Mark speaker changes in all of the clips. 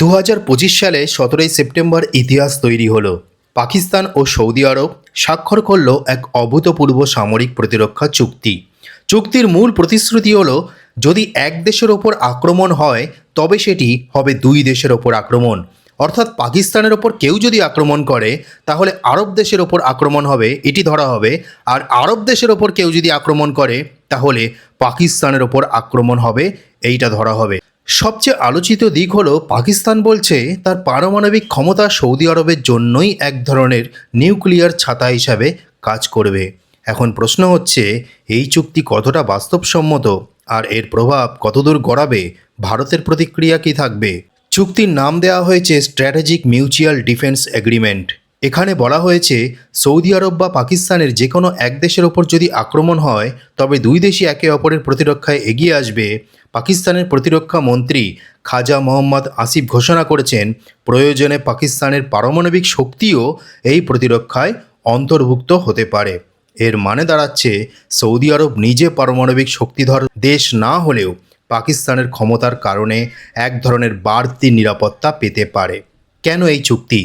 Speaker 1: দু হাজার পঁচিশ সালে সতেরোই সেপ্টেম্বর ইতিহাস তৈরি হলো। পাকিস্তান ও সৌদি আরব স্বাক্ষর করল এক অভূতপূর্ব সামরিক প্রতিরক্ষা চুক্তি। চুক্তির মূল প্রতিশ্রুতি হলো, যদি এক দেশের ওপর আক্রমণ হয়, তবে সেটি হবে দুই দেশের ওপর আক্রমণ। অর্থাৎ পাকিস্তানের ওপর কেউ যদি আক্রমণ করে, তাহলে আরব দেশের ওপর আক্রমণ হবে, এটি ধরা হবে। আর আরব দেশের ওপর কেউ যদি আক্রমণ করে, তাহলে পাকিস্তানের ওপর আক্রমণ হবে, এইটা ধরা হবে। সবচেয়ে আলোচিত দিক হলো, পাকিস্তান বলছে তার পারমাণবিক ক্ষমতা সৌদি আরবের জন্যই এক ধরনের নিউক্লিয়ার ছাতা হিসাবে কাজ করবে। এখন প্রশ্ন হচ্ছে, এই চুক্তি কতটা বাস্তবসম্মত? আর এর প্রভাব কতদূর গড়াবে? ভারতের প্রতিক্রিয়া কী থাকবে? চুক্তির নাম দেওয়া হয়েছে স্ট্র্যাটেজিক মিউচুয়াল ডিফেন্স এগ্রিমেন্ট এখানে বলা হয়েছে, সৌদি আরব বা পাকিস্তানের যে কোনো এক দেশের ওপর যদি আক্রমণ হয়, তবে দুই দেশই একে অপরের প্রতিরক্ষায় এগিয়ে আসবে। পাকিস্তানের প্রতিরক্ষা মন্ত্রী খাজা মোহাম্মদ আসিফ ঘোষণা করেছেন, প্রয়োজনে পাকিস্তানের পারমাণবিক শক্তিও এই প্রতিরক্ষায় অন্তর্ভুক্ত হতে পারে। এর মানে দাঁড়াচ্ছে, সৌদি আরব নিজে পারমাণবিক শক্তিধর দেশ না হলেও পাকিস্তানের ক্ষমতার কারণে এক ধরনের বাড়তি নিরাপত্তা পেতে পারে। কেন এই চুক্তি?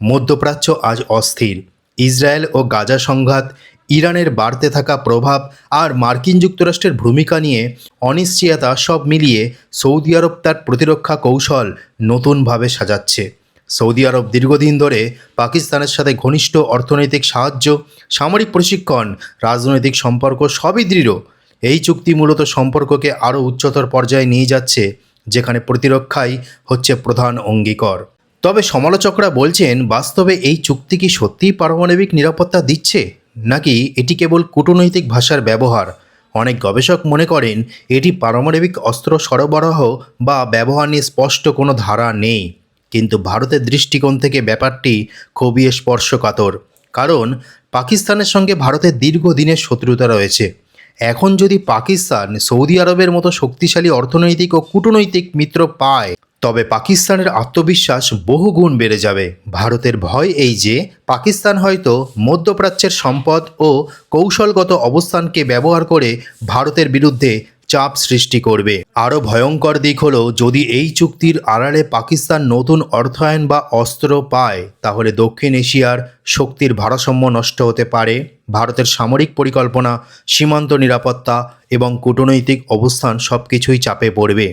Speaker 1: মধ্যপ্রাচ্য আজ অস্থির। ইসরায়েল ও গাজা সংঘাত ইরানের বাড়তে থাকা প্রভাব আর মার্কিন যুক্তরাষ্ট্রের ভূমিকা নিয়ে অনিশ্চয়তা সব মিলিয়ে সৌদি আরব তার প্রতিরক্ষা কৌশল নতুনভাবে সাজাচ্ছে। সৌদি আরব দীর্ঘদিন ধরে পাকিস্তানের সাথে ঘনিষ্ঠ অর্থনৈতিক সাহায্য, সামরিক প্রশিক্ষণ, রাজনৈতিক সম্পর্ক সবই দৃঢ়। এই চুক্তি মূলত সম্পর্ককে আরও উচ্চতর পর্যায়ে নিয়ে যাচ্ছে, যেখানে প্রতিরক্ষাই হচ্ছে প্রধান অঙ্গীকর। তবে সমালোচকরা বলছেন, বাস্তবে এই চুক্তি কি সত্যিই পারমাণবিক নিরাপত্তা দিচ্ছে? নাকি এটি কেবল কূটনৈতিক ভাষার ব্যবহার? অনেক গবেষক মনে করেন এটি পারমাণবিক অস্ত্র সরবরাহ বা ব্যবহার নিয়ে স্পষ্ট কোনো ধারা নেই। কিন্তু ভারতের দৃষ্টিকোণ থেকে ব্যাপারটি খুবই স্পর্শকাতর। কারণ পাকিস্তানের সঙ্গে ভারতের দীর্ঘদিনের শত্রুতা রয়েছে। এখন যদি পাকিস্তান সৌদি আরবের মতো শক্তিশালী অর্থনৈতিক ও কূটনৈতিক মিত্র পায় তবে পাকিস্তানের আত্মবিশ্বাস বহুগুণ বেড়ে যাবে। ভারতের ভয় এই যে, পাকিস্তান হয়তো মধ্যপ্রাচ্যের সম্পদ ও কৌশলগত অবস্থানকে ব্যবহার করে ভারতের বিরুদ্ধে চাপ সৃষ্টি করবে। আরও ভয়ঙ্কর দিক হল, যদি এই চুক্তির আড়ালে পাকিস্তান নতুন অর্থায়ন বা অস্ত্র পায়, তাহলে দক্ষিণ এশিয়ার শক্তির ভারসাম্য নষ্ট হতে পারে। ভারতের সামরিক পরিকল্পনা, সীমান্ত নিরাপত্তা এবং কূটনৈতিক অবস্থান সব কিছুই চাপে পড়বে।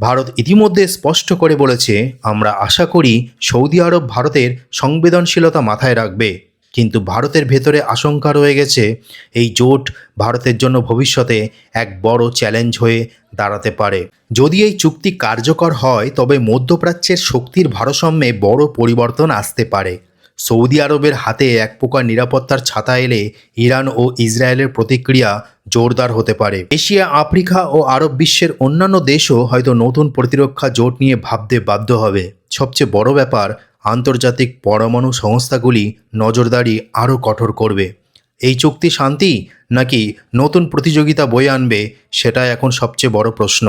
Speaker 1: ভারত ইতিমধ্যে স্পষ্ট করে বলেছে, আমরা আশা করি সৌদি আরব ভারতের সংবেদনশীলতা মাথায় রাখবে। কিন্তু ভারতের ভেতরে আশঙ্কা রয়ে গেছে, এই জোট ভারতের জন্য ভবিষ্যতে এক বড় চ্যালেঞ্জ হয়ে দাঁড়াতে পারে। যদি এই চুক্তি কার্যকর হয়, তবে মধ্যপ্রাচ্যের শক্তির ভারসাম্যে বড় পরিবর্তন আসতে পারে। সৌদি আরবের হাতে এক প্রকার নিরাপত্তার ছাতা এলে ইরান ও ইসরায়েলের প্রতিক্রিয়া জোরদার হতে পারে। এশিয়া, আফ্রিকা ও আরব বিশ্বের অন্যান্য দেশও হয়তো নতুন প্রতিরক্ষা জোট নিয়ে ভাবতে বাধ্য হবে। সবচেয়ে বড় ব্যাপার, আন্তর্জাতিক পরমাণু সংস্থাগুলি নজরদারি আরও কঠোর করবে। এই চুক্তি শান্তি নাকি নতুন প্রতিযোগিতা বয়ে আনবে, সেটা এখন সবচেয়ে বড় প্রশ্ন।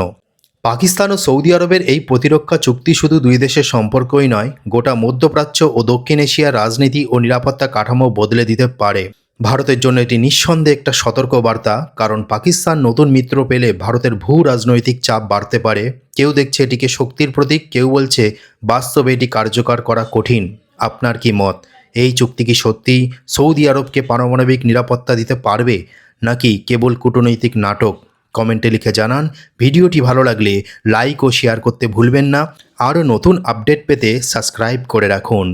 Speaker 1: পাকিস্তান ও সৌদি আরবের এই প্রতিরক্ষা চুক্তি শুধু দুই দেশের সম্পর্কই নয়, গোটা মধ্যপ্রাচ্য ও দক্ষিণ এশিয়ার রাজনীতি ও নিরাপত্তা কাঠামো বদলে দিতে পারে। ভারতের জন্য এটি নিঃসন্দেহে একটা সতর্ক বার্তা কারণ পাকিস্তান নতুন মিত্র পেলে ভারতের ভূ রাজনৈতিক চাপ বাড়তে পারে। কেউ দেখছে এটিকে শক্তির প্রতীক, কেউ বলছে বাস্তবে এটি কার্যকর করা কঠিন। আপনার কি মত? এই চুক্তি কি সত্যিই সৌদি আরবকে পারমাণবিক নিরাপত্তা দিতে পারবে? নাকি কেবল কূটনৈতিক নাটক? কমেন্টে লিখে জানান। ভিডিওটি ভালো লাগলে লাইক ও শেয়ার করতে ভুলবেন না। আরও নতুন আপডেট পেতে সাবস্ক্রাইব করে রাখুন।